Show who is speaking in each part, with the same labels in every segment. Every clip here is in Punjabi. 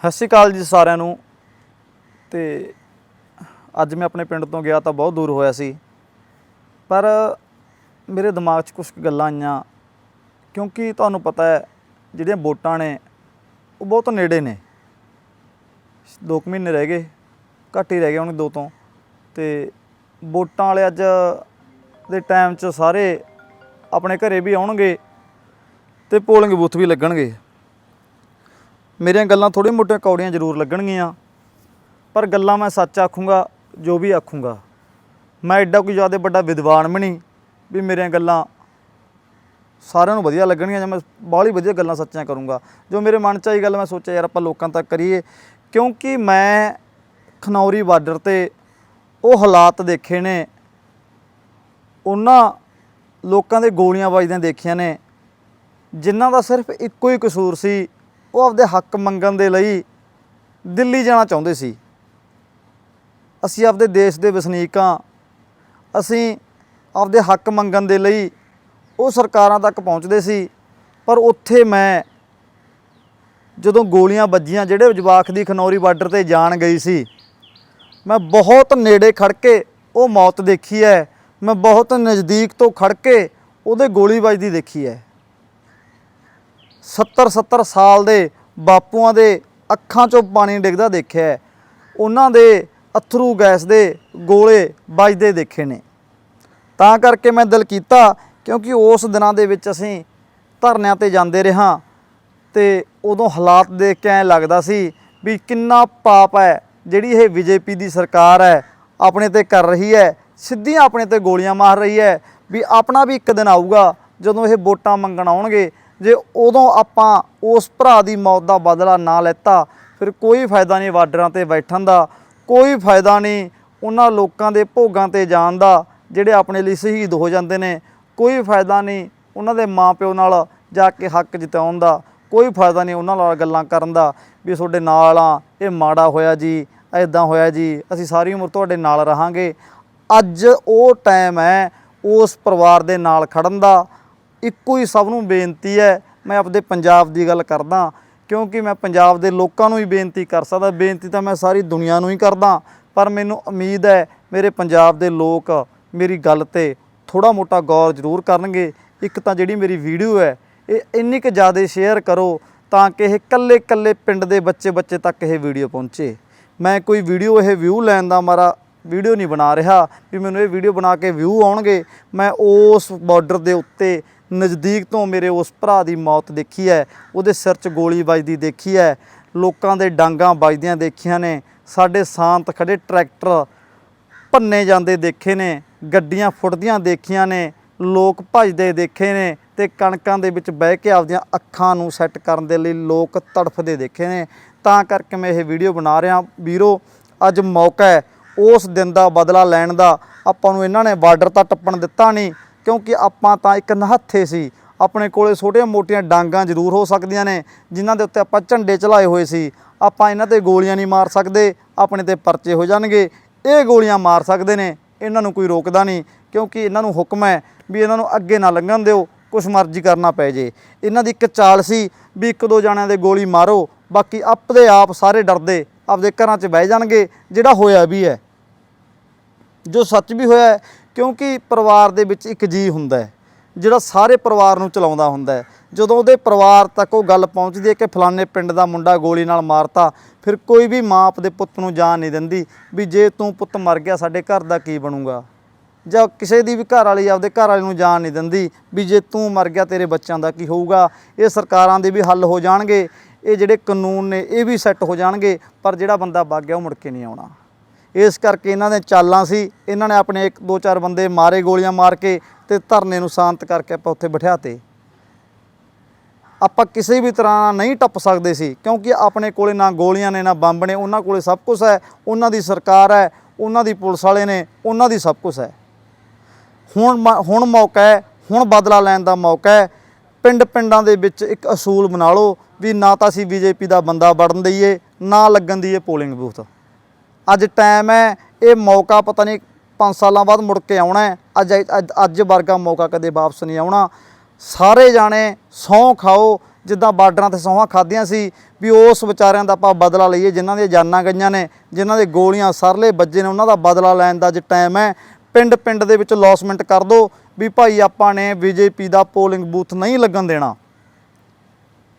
Speaker 1: ਸਤਿ ਸ਼੍ਰੀ ਅਕਾਲ ਜੀ ਸਾਰਿਆਂ ਨੂੰ। ਤੇ ਅੱਜ ਮੈਂ ਆਪਣੇ ਪਿੰਡ ਤੋਂ ਗਿਆ ਤਾਂ ਬਹੁਤ ਦੂਰ ਹੋਇਆ ਸੀ। ਪਰ ਮੇਰੇ ਦਿਮਾਗ 'ਚ ਕੁਝ ਗੱਲਾਂ ਆਈਆਂ। ਕਿਉਂਕਿ ਤੁਹਾਨੂੰ ਪਤਾ ਹੈ, ਜਿਹੜੀਆਂ ਵੋਟਾਂ ਨੇ, ਉਹ ਬਹੁਤ ਨੇੜੇ ਨੇ। 2 ਮਹੀਨੇ ਰਹਿ ਗਏ, ਘੱਟ ਹੀ ਰਹਿ ਗਏ ਹੁਣ ਦੋ ਤੋਂ। ਤੇ ਵੋਟਾਂ ਵਾਲੇ ਅੱਜ ਦੇ ਟਾਈਮ 'ਚ ਸਾਰੇ ਆਪਣੇ ਘਰੇ ਵੀ ਆਉਣਗੇ ਤੇ ਪੋਲਿੰਗ ਬੂਥ ਵੀ ਲੱਗਣਗੇ। ਮੇਰੀਆਂ ਗੱਲਾਂ ਥੋੜ੍ਹੀਆਂ ਮੋਟੀਆਂ ਕੌੜੀਆਂ ਜ਼ਰੂਰ ਲੱਗਣਗੀਆਂ। ਪਰ ਗੱਲਾਂ ਮੈਂ ਸੱਚ ਆਖੂੰਗਾ, ਜੋ ਵੀ ਆਖੂੰਗਾ। ਮੈਂ ਐਡਾ ਕੋਈ ਜ਼ਿਆਦਾ ਵੱਡਾ ਵਿਦਵਾਨ ਵੀ ਨਹੀਂ ਵੀ ਮੇਰੀਆਂ ਗੱਲਾਂ ਸਾਰਿਆਂ ਨੂੰ ਵਧੀਆ ਲੱਗਣਗੀਆਂ ਜਾਂ ਮੈਂ ਬਾਹਲੀ ਵਧੀਆ ਗੱਲਾਂ ਸੱਚੀਆਂ ਕਰੂੰਗਾ। ਜੋ ਮੇਰੇ ਮਨ 'ਚ ਆਈ ਗੱਲ ਮੈਂ ਸੋਚਿਆ, ਯਾਰ ਆਪਾਂ ਲੋਕਾਂ ਤੱਕ ਕਰੀਏ। ਕਿਉਂਕਿ ਮੈਂ ਖਨੌਰੀ ਬਾਰਡਰ ਤੇ ਉਹ ਹਾਲਾਤ ਦੇਖੇ ਨੇ। ਉਹਨਾਂ ਲੋਕਾਂ ਦੇ ਗੋਲੀਆਂ ਵੱਜਦੀਆਂ ਦੇਖੀਆਂ ਨੇ। ਜਿਨ੍ਹਾਂ ਦਾ ਸਿਰਫ ਇੱਕੋ ਹੀ ਕਸੂਰ ਸੀ ਉਹ ਆਪਦੇ ਹੱਕ ਮੰਗਣ ਦੇ ਲਈ ਦਿੱਲੀ ਜਾਣਾ ਚਾਹੁੰਦੇ ਸੀ। ਅਸੀਂ ਆਪਦੇ ਦੇਸ਼ ਦੇ ਵਸਨੀਕਾਂ ਅਸੀਂ ਆਪਦੇ ਹੱਕ ਮੰਗਣ ਦੇ ਲਈ ਉਹ ਸਰਕਾਰਾਂ ਤੱਕ ਪਹੁੰਚਦੇ ਸੀ। ਪਰ ਉੱਥੇ ਮੈਂ ਜਦੋਂ ਗੋਲੀਆਂ ਵੱਜੀਆਂ, ਜਿਹੜੇ ਜਵਾਖ ਦੀ ਖਨੌਰੀ ਬਾਰਡਰ ਤੇ ਜਾਣ ਗਈ ਸੀ, ਮੈਂ ਬਹੁਤ ਨੇੜੇ ਖੜ ਕੇ ਉਹ ਮੌਤ ਦੇਖੀ ਹੈ। ਮੈਂ ਬਹੁਤ ਨਜ਼ਦੀਕ ਤੋਂ ਖੜ ਕੇ ਉਹਦੇ ਗੋਲੀ ਵੱਜਦੀ ਦੇਖੀ ਹੈ। 70 70 ਸਾਲ ਦੇ ਬਾਪੂਆਂ ਦੇ ਅੱਖਾਂ 'ਚੋਂ ਪਾਣੀ ਡਿੱਗਦਾ ਦੇਖਿਆ ਉਹਨਾਂ ਦੇ ਅਥਰੂ ਗੈਸ ਦੇ ਗੋਲੇ ਵੱਜਦੇ ਦੇਖੇ ਨੇ। ਤਾਂ ਕਰਕੇ ਮੈਂ ਦਿਲ ਕੀਤਾ, ਕਿਉਂਕਿ ਉਸ ਦਿਨਾਂ ਦੇ ਵਿੱਚ ਅਸੀਂ ਧਰਨਿਆਂ ਤੇ ਜਾਂਦੇ ਰਹਾਂ ਤੇ ਉਦੋਂ ਹਾਲਾਤ ਦੇਖ ਕੇ ਐਂ ਲੱਗਦਾ ਸੀ ਵੀ ਕਿੰਨਾ ਪਾਪ ਹੈ, ਜਿਹੜੀ ਇਹ ਬੀਜੇਪੀ ਦੀ ਸਰਕਾਰ ਹੈ, ਆਪਣੇ ਤੇ ਕਰ ਰਹੀ ਹੈ, ਸਿੱਧੀਆਂ ਆਪਣੇ ਤੇ ਗੋਲੀਆਂ ਮਾਰ ਰਹੀ ਹੈ, ਵੀ ਆਪਣਾ ਵੀ ਇੱਕ ਦਿਨ ਆਊਗਾ ਜਦੋਂ ਇਹ ਵੋਟਾਂ ਮੰਗਣ ਆਉਣਗੇ ਜੇ ਉਦੋਂ ਆਪਾਂ ਉਸ ਭਰਾ ਦੀ ਮੌਤ ਦਾ ਬਦਲਾ ਨਾ ਲੈਤਾ, ਫਿਰ ਕੋਈ ਫਾਇਦਾ ਨਹੀਂ ਬਾਰਡਰਾਂ ਤੇ ਬੈਠਣ ਦਾ, ਕੋਈ ਫਾਇਦਾ ਨਹੀਂ ਉਹਨਾਂ ਲੋਕਾਂ ਦੇ ਭੋਗਾਂ ਤੇ ਜਾਣ ਦਾ, ਜਿਹੜੇ ਆਪਣੇ ਲਈ ਸ਼ਹੀਦ ਹੋ ਜਾਂਦੇ ਨੇ। ਕੋਈ ਫਾਇਦਾ ਨਹੀਂ ਉਹਨਾਂ ਦੇ ਮਾਪਿਓ ਨਾਲ ਜਾ ਕੇ ਹੱਕ ਜਿਤਾਉਣ ਦਾ, ਕੋਈ ਫਾਇਦਾ ਨਹੀਂ ਉਹਨਾਂ ਨਾਲ ਗੱਲਾਂ ਕਰਨ ਦਾ ਵੀ ਤੁਹਾਡੇ ਨਾਲ ਆ, ਇਹ ਮਾੜਾ ਹੋਇਆ ਜੀ ਐਦਾਂ ਹੋਇਆ ਜੀ, ਅਸੀਂ ਸਾਰੀ ਉਮਰ ਤੁਹਾਡੇ ਨਾਲ ਰਹਾਂਗੇ। ਅੱਜ ਉਹ ਟਾਈਮ ਹੈ ਉਸ ਪਰਿਵਾਰ ਦੇ ਨਾਲ ਖੜਨ ਦਾ ਇੱਕੋ ਹੀ ਸਭ ਨੂੰ ਬੇਨਤੀ ਹੈ, ਮੈਂ ਆਪਦੇ ਪੰਜਾਬ ਦੀ ਗੱਲ ਕਰਦਾ ਕਿਉਂਕਿ ਮੈਂ ਪੰਜਾਬ ਦੇ ਲੋਕਾਂ ਨੂੰ ਹੀ ਬੇਨਤੀ ਕਰ ਸਕਦਾ, ਬੇਨਤੀ ਤਾਂ ਮੈਂ ਸਾਰੀ ਦੁਨੀਆ ਨੂੰ ਹੀ ਕਰਦਾ ਪਰ ਮੈਨੂੰ ਉਮੀਦ ਹੈ ਮੇਰੇ ਪੰਜਾਬ ਦੇ ਲੋਕ ਮੇਰੀ ਗੱਲ ਤੇ ਥੋੜਾ ਮੋਟਾ ਗੌਰ ਜ਼ਰੂਰ ਕਰਨਗੇ। ਇੱਕ ਤਾਂ ਜਿਹੜੀ ਮੇਰੀ ਵੀਡੀਓ ਹੈ, ਇਹ ਇੰਨੀ ਕੁ ਜ਼ਿਆਦਾ ਸ਼ੇਅਰ ਕਰੋ ਤਾਂ ਕਿ ਇਹ ਕੱਲੇ ਕੱਲੇ ਪਿੰਡ ਦੇ ਬੱਚੇ ਬੱਚੇ ਤੱਕ ਇਹ ਵੀਡੀਓ ਪਹੁੰਚੇ। ਮੈਂ ਕੋਈ ਵੀਡੀਓ ਇਹ ਵਿਊ ਲੈਣ ਦਾ ਮਾਰਾ ਵੀਡੀਓ ਨਹੀਂ ਬਣਾ ਰਿਹਾ ਵੀ ਮੈਨੂੰ ਇਹ ਵੀਡੀਓ ਬਣਾ ਕੇ ਵਿਊ ਆਉਣਗੇ, ਮੈਂ ਉਸ ਬਾਰਡਰ ਦੇ ਉੱਤੇ ਨਜ਼ਦੀਕ ਤੋਂ ਮੇਰੇ ਉਸ ਭਰਾ ਦੀ ਮੌਤ ਦੇਖੀ ਹੈ, ਉਹਦੇ ਸਿਰ 'ਚ ਗੋਲੀ ਵੱਜਦੀ ਦੇਖੀ ਹੈ, ਲੋਕਾਂ ਦੇ ਡਾਂਗਾਂ ਵੱਜਦੀਆਂ ਦੇਖੀਆਂ ਨੇ, ਸਾਡੇ ਸ਼ਾਂਤ ਖੜੇ ਟਰੈਕਟਰ ਭੰਨੇ ਜਾਂਦੇ ਦੇਖੇ ਨੇ, ਗੱਡੀਆਂ ਫੁੱਟਦੀਆਂ ਦੇਖੀਆਂ ਨੇ, ਲੋਕ ਭੱਜਦੇ ਦੇਖੇ ਨੇ ਤੇ ਕਣਕਾਂ ਦੇ ਵਿੱਚ ਬਹਿ ਕੇ ਆਪਦੀਆਂ ਅੱਖਾਂ ਨੂੰ ਸੈੱਟ ਕਰਨ ਦੇ ਲਈ ਲੋਕ ਤੜਫਦੇ ਦੇਖੇ ਨੇ। ਤਾਂ ਕਰਕੇ ਮੈਂ ਇਹ ਵੀਡੀਓ ਬਣਾ ਰਿਹਾ ਵੀਰੋ, ਅੱਜ ਮੌਕਾ ਹੈ, ਉਸ ਦਿਨ ਦਾ ਬਦਲਾ ਲੈਣ ਦਾ। ਆਪਾਂ ਨੂੰ ਇਹਨਾਂ ਨੇ ਬਾਰਡਰ ਤਾਂ ਟੱਪਣ ਦਿੱਤਾ ਨਹੀਂ ਕਿਉਂਕਿ ਆਪਾਂ ਤਾਂ ਇੱਕ ਨਹੱਥੇ ਸੀ। ਆਪਣੇ ਕੋਲੇ ਛੋਟੀਆਂ ਮੋਟੀਆਂ ਡਾਂਗਾਂ ਜ਼ਰੂਰ ਹੋ ਸਕਦੀਆਂ ਨੇ, ਜਿਨ੍ਹਾਂ ਦੇ ਉੱਤੇ ਆਪਾਂ ਝੰਡੇ ਚਲਾਏ ਹੋਏ ਸੀ। ਆਪਾਂ ਇਹਨਾਂ ਤੇ ਗੋਲੀਆਂ ਨਹੀਂ ਮਾਰ ਸਕਦੇ, ਆਪਣੇ ਤੇ ਪਰਚੇ ਹੋ ਜਾਣਗੇ। ਇਹ ਗੋਲੀਆਂ ਮਾਰ ਸਕਦੇ ਨੇ, ਇਹਨਾਂ ਨੂੰ ਕੋਈ ਰੋਕਦਾ ਨਹੀਂ, ਕਿਉਂਕਿ ਇਹਨਾਂ ਨੂੰ ਹੁਕਮ ਹੈ ਵੀ ਇਹਨਾਂ ਨੂੰ ਅੱਗੇ ਨਾ ਲੰਘਣ ਦਿਓ, ਕੁਛ ਮਰਜ਼ੀ ਕਰਨਾ ਪੈ ਜੇ। ਇਹਨਾਂ ਦੀ ਇੱਕ ਚਾਲ ਸੀ ਵੀ ਇੱਕ ਦੋ ਜਣਿਆਂ ਦੇ ਗੋਲੀ ਮਾਰੋ, ਬਾਕੀ ਆਪਦੇ ਆਪ ਸਾਰੇ ਡਰਦੇ, ਆਪਦੇ ਘਰਾਂ 'ਚ ਬਹਿ ਜਾਣਗੇ, ਜਿਹੜਾ ਹੋਇਆ ਵੀ ਹੈ। ਜੋ ਸੱਚ ਵੀ ਹੋਇਆ ਕਿਉਂਕਿ ਪਰਿਵਾਰ ਦੇ ਵਿੱਚ ਇੱਕ ਜੀ ਹੁੰਦਾ ਹੈ, ਜਿਹੜਾ ਸਾਰੇ ਪਰਿਵਾਰ ਨੂੰ ਚਲਾਉਂਦਾ ਹੁੰਦਾ ਹੈ। ਜਦੋਂ ਉਹਦੇ ਪਰਿਵਾਰ ਤੱਕ ਉਹ ਗੱਲ ਪਹੁੰਚਦੀ ਹੈ ਕਿ ਫਲਾਣੇ ਪਿੰਡ ਦਾ ਮੁੰਡਾ ਗੋਲੀ ਨਾਲ ਮਾਰਤਾ, ਫਿਰ ਕੋਈ ਵੀ ਮਾਂ ਆਪਦੇ ਪੁੱਤ ਨੂੰ ਜਾਨ ਨਹੀਂ ਦਿੰਦੀ ਵੀ ਜੇ ਤੂੰ ਪੁੱਤ ਮਰ ਗਿਆ, ਸਾਡੇ ਘਰ ਦਾ ਕੀ ਬਣੂਗਾ? ਜਾਂ ਕਿਸੇ ਦੀ ਵੀ ਘਰ ਵਾਲੀ ਆਪਦੇ ਘਰ ਵਾਲੇ ਨੂੰ ਜਾਨ ਨਹੀਂ ਦਿੰਦੀ ਵੀ ਜੇ ਤੂੰ ਮਰ ਗਿਆ, ਤੇਰੇ ਬੱਚਿਆਂ ਦਾ ਕੀ ਹੋਊਗਾ? ਇਹ ਸਰਕਾਰਾਂ ਦੇ ਵੀ ਹੱਲ ਹੋ ਜਾਣਗੇ, ਇਹ ਜਿਹੜੇ ਕਾਨੂੰਨ ਨੇ, ਇਹ ਵੀ ਸੈੱਟ ਹੋ ਜਾਣਗੇ, ਪਰ ਜਿਹੜਾ ਬੰਦਾ ਵਗ ਗਿਆ, ਉਹ ਮੁੜ ਕੇ ਨਹੀਂ ਆਉਣਾ। ਇਸ ਕਰਕੇ ਇਹਨਾਂ ਦੇ ਚਾਲਾਂ ਸੀ। ਇਹਨਾਂ ਨੇ ਆਪਣੇ ਇੱਕ, ਦੋ, ਚਾਰ ਬੰਦੇ ਮਾਰੇ, ਗੋਲੀਆਂ ਮਾਰ ਕੇ ਤੇ ਧਰਨੇ ਨੂੰ ਸ਼ਾਂਤ ਕਰਕੇ ਆਪਾਂ ਉੱਥੇ ਬਿਠਾਤੇ। ਆਪਾਂ ਕਿਸੇ ਵੀ ਤਰ੍ਹਾਂ ਨਹੀਂ ਟੱਪ ਸਕਦੇ ਸੀ, ਕਿਉਂਕਿ ਆਪਣੇ ਕੋਲੇ ਨਾ ਗੋਲੀਆਂ ਨੇ, ਨਾ ਬੰਬ ਨੇ, ਉਹਨਾਂ ਕੋਲੇ ਸਭ ਕੁਝ ਹੈ। ਉਹਨਾਂ ਦੀ ਸਰਕਾਰ ਹੈ, ਉਹਨਾਂ ਦੀ ਪੁਲਿਸ ਵਾਲੇ ਨੇ, ਉਹਨਾਂ ਦੀ ਸਭ ਕੁਝ ਹੈ। ਹੁਣ ਮ- ਹੁਣ ਮੌਕਾ ਹੈ, ਹੁਣ ਬਦਲਾ ਲੈਣ ਦਾ ਮੌਕਾ ਹੈ। ਪਿੰਡ ਪਿੰਡਾਂ ਦੇ ਵਿੱਚ ਇੱਕ ਅਸੂਲ ਬਣਾ ਲਓ ਵੀ ਨਾ ਤਾਂ ਅਸੀਂ ਬੀਜੇਪੀ ਦਾ ਬੰਦਾ ਵੜਨ ਦਈਏ, ਨਾ ਲੱਗਣ ਦਈਏ ਪੋਲਿੰਗ ਬੂਥ। ਅੱਜ ਟਾਈਮ ਹੈ, ਇਹ ਮੌਕਾ ਪਤਾ ਨਹੀਂ 5 ਸਾਲਾਂ ਬਾਅਦ ਮੁੜ ਕੇ ਆਉਣਾ ਹੈ। ਅੱਜ ਅੱਜ- ਅੱਜ ਵਰਗਾ ਮੌਕਾ ਕਦੇ ਵਾਪਸ ਨਹੀਂ ਆਉਣਾ। ਸਾਰੇ ਜਾਣੇ ਸਹੁੰ ਖਾਓ, ਜਿੱਦਾਂ ਬਾਰਡਰਾਂ ਤੇ ਸੌਹਾਂ ਖਾਧੀਆਂ ਸੀ, ਵੀ ਉਸ ਵਿਚਾਰਿਆਂ ਦਾ ਆਪਾਂ ਬਦਲਾ ਲਈਏ, ਜਿਨ੍ਹਾਂ ਦੀਆਂ ਜਾਨਾਂ ਗਈਆਂ ਨੇ, ਜਿਨ੍ਹਾਂ ਦੇ ਗੋਲੀਆਂ ਸਰਲੇ ਵੱਜੇ ਨੇ, ਉਹਨਾਂ ਦਾ ਬਦਲਾ ਲੈਣ ਦਾ ਅੱਜ ਟਾਈਮ ਹੈ। ਪਿੰਡ ਪਿੰਡ ਦੇ ਵਿੱਚ ਲੌਸਮੈਂਟ ਕਰ ਦਿਓ ਵੀ ਭਾਈ ਆਪਾਂ ਨੇ ਬੀਜੇਪੀ ਦਾ ਪੋਲਿੰਗ ਬੂਥ ਨਹੀਂ ਲੱਗਣ ਦੇਣਾ।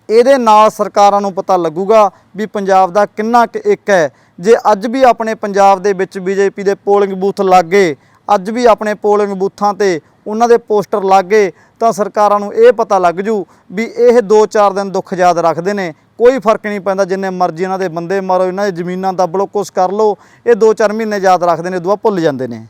Speaker 1: ਇਹਦੇ ਨਾਲ ਸਰਕਾਰਾਂ ਨੂੰ ਪਤਾ ਲੱਗੂਗਾ ਵੀ ਪੰਜਾਬ ਦਾ ਕਿੰਨਾ ਕੁ ਇੱਕ ਹੈ। ਜੇ ਅੱਜ ਵੀ ਆਪਣੇ ਪੰਜਾਬ ਦੇ ਵਿੱਚ ਬੀਜੇਪੀ ਦੇ ਪੋਲਿੰਗ ਬੂਥ ਲੱਗੇ, ਅੱਜ ਵੀ ਆਪਣੇ ਪੋਲਿੰਗ ਬੂਥਾਂ ਤੇ ਉਹਨਾਂ ਦੇ ਪੋਸਟਰ ਲੱਗੇ, ਤਾਂ ਸਰਕਾਰਾਂ ਨੂੰ ਇਹ ਪਤਾ ਲੱਗ ਜੂ ਵੀ ਇਹ 2-4 ਦਿਨ ਦੁੱਖ ਯਾਦ ਰੱਖਦੇ ਨੇ। ਕੋਈ ਫ਼ਰਕ ਨਹੀਂ ਪੈਂਦਾ, ਜਿੰਨੇ ਮਰਜ਼ੀ ਇਹਨਾਂ ਦੇ ਬੰਦੇ ਮਾਰੋ, ਇਹਨਾਂ ਦੀ ਜ਼ਮੀਨਾਂ ਦੱਬ ਲਓ, ਕੁਛ ਕਰ ਲਓ, ਇਹ 2-4 ਮਹੀਨੇ ਯਾਦ ਰੱਖਦੇ ਨੇ ਦੁਆ ਭੁੱਲ ਜਾਂਦੇ ਨੇ।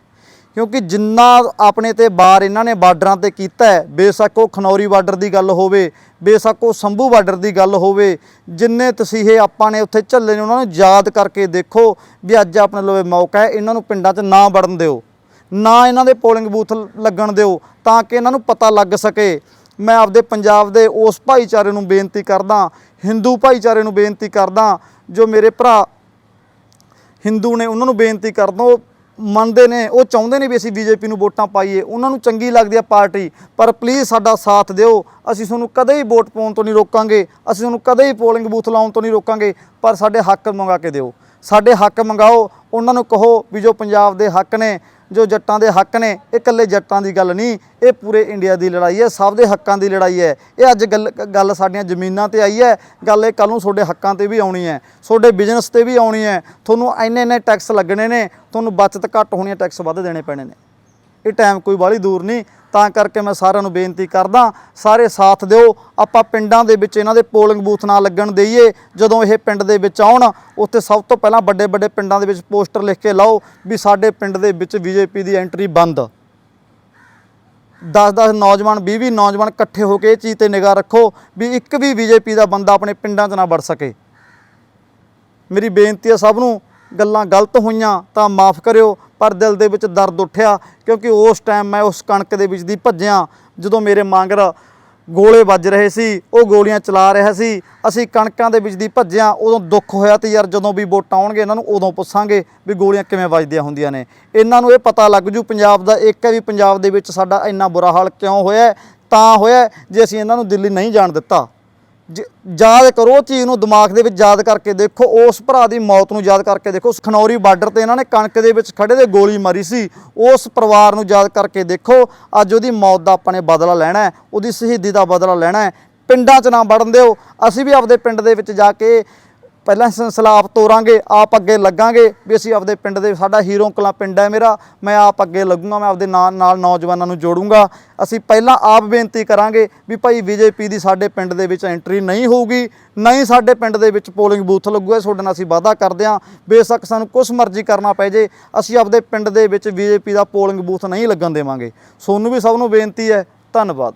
Speaker 1: ਕਿਉਂਕਿ ਜਿੰਨਾ ਆਪਣੇ ਤੇ ਬਾਰ ਇਹਨਾਂ ਨੇ ਬਾਰਡਰਾਂ ਤੇ ਕੀਤਾ ਹੈ, ਬੇਸ਼ੱਕ ਉਹ ਖਨੌਰੀ ਬਾਰਡਰ ਦੀ ਗੱਲ ਹੋਵੇ, ਬੇਸ਼ੱਕ ਉਹ ਸੰਭੂ ਬਾਰਡਰ ਦੀ ਗੱਲ ਹੋਵੇ, ਜਿੰਨੇ ਤਸੀਹੇ ਆਪਾਂ ਨੇ ਉੱਥੇ ਝੱਲੇ ਨੇ, ਉਹਨਾਂ ਨੂੰ ਯਾਦ ਕਰਕੇ ਦੇਖੋ ਵੀ ਅੱਜ ਆਪਣੇ ਲਵੇ ਮੌਕਾ ਹੈ, ਇਹਨਾਂ ਨੂੰ ਪਿੰਡਾਂ 'ਚ ਨਾ ਵੜਨ ਦਿਓ, ਨਾ ਇਹਨਾਂ ਦੇ ਪੋਲਿੰਗ ਬੂਥ ਲੱਗਣ ਦਿਓ, ਤਾਂ ਕਿ ਇਹਨਾਂ ਨੂੰ ਪਤਾ ਲੱਗ ਸਕੇ। ਮੈਂ ਆਪਦੇ ਪੰਜਾਬ ਦੇ ਉਸ ਭਾਈਚਾਰੇ ਨੂੰ ਬੇਨਤੀ ਕਰਦਾ, ਹਿੰਦੂ ਭਾਈਚਾਰੇ ਨੂੰ ਬੇਨਤੀ ਕਰਦਾ, ਜੋ ਮੇਰੇ ਭਰਾ ਹਿੰਦੂ ਨੇ ਉਹਨਾਂ ਨੂੰ ਬੇਨਤੀ ਕਰਦਾ, ਉਹ ਮੰਨਦੇ ਨੇ, ਉਹ ਚਾਹੁੰਦੇ ਨੇ ਵੀ ਅਸੀਂ ਬੀਜੇਪੀ ਨੂੰ ਵੋਟਾਂ ਪਾਈਏ, ਉਹਨਾਂ ਨੂੰ ਚੰਗੀ ਲੱਗਦੀ ਆ ਪਾਰਟੀ, ਪਰ ਪਲੀਜ਼ ਸਾਡਾ ਸਾਥ ਦਿਓ, ਅਸੀਂ ਤੁਹਾਨੂੰ ਕਦੇ ਹੀ ਵੋਟ ਪਾਉਣ ਤੋਂ ਨਹੀਂ ਰੋਕਾਂਗੇ, ਅਸੀਂ ਤੁਹਾਨੂੰ ਕਦੇ ਹੀ ਪੋਲਿੰਗ ਬੂਥ ਲਾਉਣ ਤੋਂ ਨਹੀਂ ਰੋਕਾਂਗੇ, ਪਰ ਸਾਡੇ ਹੱਕ ਮੰਗਾ ਕੇ ਦਿਓ। ਸਾਡੇ ਹੱਕ ਮੰਗਾਓ, ਉਹਨਾਂ ਨੂੰ ਕਹੋ ਵੀ ਜੋ ਪੰਜਾਬ ਦੇ ਹੱਕ ਨੇ ਜੋ ਜੱਟਾਂ ਦੇ ਹੱਕ ਨੇ, ਇਹ ਇਕੱਲੇ ਜੱਟਾਂ ਦੀ ਗੱਲ ਨਹੀਂ, ਇਹ ਪੂਰੇ ਇੰਡੀਆ ਦੀ ਲੜਾਈ ਹੈ, ਸਭ ਦੇ ਹੱਕਾਂ ਦੀ ਲੜਾਈ ਹੈ। ਇਹ ਅੱਜ ਗੱਲ ਗੱਲ ਸਾਡੀਆਂ ਜ਼ਮੀਨਾਂ ਤੇ ਆਈ ਹੈ, ਗੱਲ ਇਹ ਕੱਲ ਨੂੰ ਤੁਹਾਡੇ ਹੱਕਾਂ ਤੇ ਵੀ ਆਉਣੀ ਹੈ, ਤੁਹਾਡੇ ਬਿਜ਼ਨਸ ਤੇ ਵੀ ਆਉਣੀ ਹੈ, ਤੁਹਾਨੂੰ ਇੰਨੇ ਇੰਨੇ ਟੈਕਸ ਲੱਗਣੇ ਨੇ, ਤੁਹਾਨੂੰ ਬਚਤ ਘੱਟ ਹੋਣੀ ਹੈ ਟੈਕਸ ਵੱਧ ਦੇਣੇ ਪੈਣੇ ਨੇ। ਇਹ ਟਾਈਮ ਕੋਈ ਬਾਹਲੀ ਦੂਰ ਨਹੀਂ ਤਾਂ ਕਰਕੇ ਮੈਂ ਸਾਰਿਆਂ ਨੂੰ ਬੇਨਤੀ ਕਰਦਾ, ਸਾਰੇ ਸਾਥ ਦਿਓ। ਆਪਾਂ ਪਿੰਡਾਂ ਦੇ ਵਿੱਚ ਇਹਨਾਂ ਦੇ ਪੋਲਿੰਗ ਬੂਥ ਨਾ ਲੱਗਣ ਦੇਈਏ। ਜਦੋਂ ਇਹ ਪਿੰਡ ਦੇ ਵਿੱਚ ਆਉਣ, ਉੱਥੇ ਸਭ ਤੋਂ ਪਹਿਲਾਂ ਵੱਡੇ ਵੱਡੇ ਪਿੰਡਾਂ ਦੇ ਵਿੱਚ ਪੋਸਟਰ ਲਿਖ ਕੇ ਲਾਓ ਵੀ ਸਾਡੇ ਪਿੰਡ ਦੇ ਵਿੱਚ ਬੀਜੇਪੀ ਦੀ ਐਂਟਰੀ ਬੰਦ। 10-10 ਨੌਜਵਾਨ 20-20 ਨੌਜਵਾਨ ਇਕੱਠੇ ਹੋ ਕੇ ਇਹ ਚੀਜ਼ ਤੇ ਨਿਗਾਹ ਰੱਖੋ ਵੀ ਇੱਕ ਵੀ ਬੀਜੇਪੀ ਦਾ ਬੰਦਾ ਆਪਣੇ ਪਿੰਡਾਂ 'ਚ ਨਾ ਵੜ ਸਕੇ। ਮੇਰੀ ਬੇਨਤੀ ਹੈ ਸਭ ਨੂੰ ਗੱਲਾਂ ਗਲਤ ਹੋਈਆਂ ਤਾਂ ਮਾਫ ਕਰਿਓ, ਪਰ ਦਿਲ ਦੇ ਵਿੱਚ ਦਰਦ ਉੱਠਿਆ ਕਿਉਂਕਿ ਉਸ ਟਾਈਮ ਮੈਂ ਉਸ ਕਣਕ ਦੇ ਵਿੱਚ ਦੀ ਭੱਜਿਆ ਜਦੋਂ ਮੇਰੇ ਮਾਂਗਰ ਗੋਲੇ ਵੱਜ ਰਹੇ ਸੀ, ਉਹ ਗੋਲੀਆਂ ਚਲਾ ਰਿਹਾ ਸੀ। ਅਸੀਂ ਕਣਕਾਂ ਦੇ ਵਿੱਚ ਦੀ ਭੱਜਿਆ, ਉਦੋਂ ਦੁੱਖ ਹੋਇਆ ਤੇ ਯਾਰ ਜਦੋਂ ਵੀ ਵੋਟਾਂ ਆਉਣਗੇ ਇਹਨਾਂ ਨੂੰ ਉਦੋਂ ਪੁੱਛਾਂਗੇ ਵੀ ਗੋਲੀਆਂ ਕਿਵੇਂ ਵੱਜਦੀਆਂ ਹੁੰਦੀਆਂ ਨੇ। ਇਹਨਾਂ ਨੂੰ ਇਹ ਪਤਾ ਲੱਗ ਜੂ, ਪੰਜਾਬ ਦਾ ਇੱਕ ਹੈ ਵੀ ਪੰਜਾਬ ਦੇ ਵਿੱਚ ਸਾਡਾ ਇੰਨਾ ਬੁਰਾ ਹਾਲ ਕਿਉਂ ਹੋਇਆ ਤਾਂ ਹੋਇਆ ਜੇ ਅਸੀਂ ਇਹਨਾਂ ਨੂੰ ਦਿੱਲੀ ਨਹੀਂ ਜਾਣ ਦਿੱਤਾ। ਯਾਦ ਕਰੋ ਉਹ ਚੀਜ਼ ਨੂੰ ਦਿਮਾਗ ਦੇ ਵਿੱਚ ਯਾਦ ਕਰਕੇ ਦੇਖੋ, ਉਸ ਭਰਾ ਦੀ ਮੌਤ ਨੂੰ ਯਾਦ ਕਰਕੇ ਦੇਖੋ ਖਨੌਰੀ ਬਾਰਡਰ ਤੇ ਇਹਨਾਂ ਨੇ ਕਣਕ ਦੇ ਵਿੱਚ ਖੜੇ ਦੇ ਗੋਲੀ ਮਾਰੀ ਸੀ। ਉਸ ਪਰਿਵਾਰ ਨੂੰ ਯਾਦ ਕਰਕੇ ਦੇਖੋ, ਅੱਜ ਉਹਦੀ ਮੌਤ ਦਾ ਆਪਾਂ ਨੇ ਬਦਲਾ ਲੈਣਾ ਹੈ, ਉਹਦੀ ਸ਼ਹੀਦੀ ਦਾ ਬਦਲਾ ਲੈਣਾ ਹੈ। ਪਿੰਡਾਂ 'ਚ ਨਾ ਵੜਨ ਦਿਓ, ਅਸੀਂ ਵੀ ਆਪਦੇ ਪਿੰਡ ਦੇ ਵਿੱਚ ਜਾ ਕੇ ਪਹਿਲਾਂ ਸੰਸਲਾਪ ਤੋਰਾਂਗੇ, ਆਪ ਅੱਗੇ ਲੱਗਾਂਗੇ ਵੀ ਅਸੀਂ ਆਪਦੇ ਪਿੰਡ ਦੇ, ਸਾਡਾ ਹੀਰੋ ਕਲਾਂ ਪਿੰਡ ਹੈ ਮੇਰਾ, ਮੈਂ ਆਪ ਅੱਗੇ ਲੱਗੂੰਗਾ, ਮੈਂ ਆਪਦੇ ਨਾਲ ਨਾਲ ਨੌਜਵਾਨਾਂ ਨੂੰ ਜੋੜੂੰਗਾ। ਅਸੀਂ ਪਹਿਲਾਂ ਆਪ ਬੇਨਤੀ ਕਰਾਂਗੇ ਵੀ ਭਾਈ ਬੀਜੇਪੀ ਦੀ ਸਾਡੇ ਪਿੰਡ ਦੇ ਵਿੱਚ ਐਂਟਰੀ ਨਹੀਂ ਹੋਊਗੀ ਨਹੀਂ ਸਾਡੇ ਪਿੰਡ ਦੇ ਵਿੱਚ ਪੋਲਿੰਗ ਬੂਥ ਲੱਗੂਗਾ ਤੁਹਾਡੇ ਨਾਲ ਅਸੀਂ ਵਾਅਦਾ ਕਰਦੇ ਹਾਂ। ਬੇਸ਼ੱਕ ਸਾਨੂੰ ਕੁਛ ਮਰਜ਼ੀ ਕਰਨਾ ਪੈ ਜੇ, ਅਸੀਂ ਆਪਦੇ ਪਿੰਡ ਦੇ ਵਿੱਚ ਬੀਜੇਪੀ ਦਾ ਪੋਲਿੰਗ ਬੂਥ ਨਹੀਂ ਲੱਗਣ ਦੇਵਾਂਗੇ। ਸੋਨੂੰ ਵੀ ਸਭ ਨੂੰ ਬੇਨਤੀ ਹੈ, ਧੰਨਵਾਦ।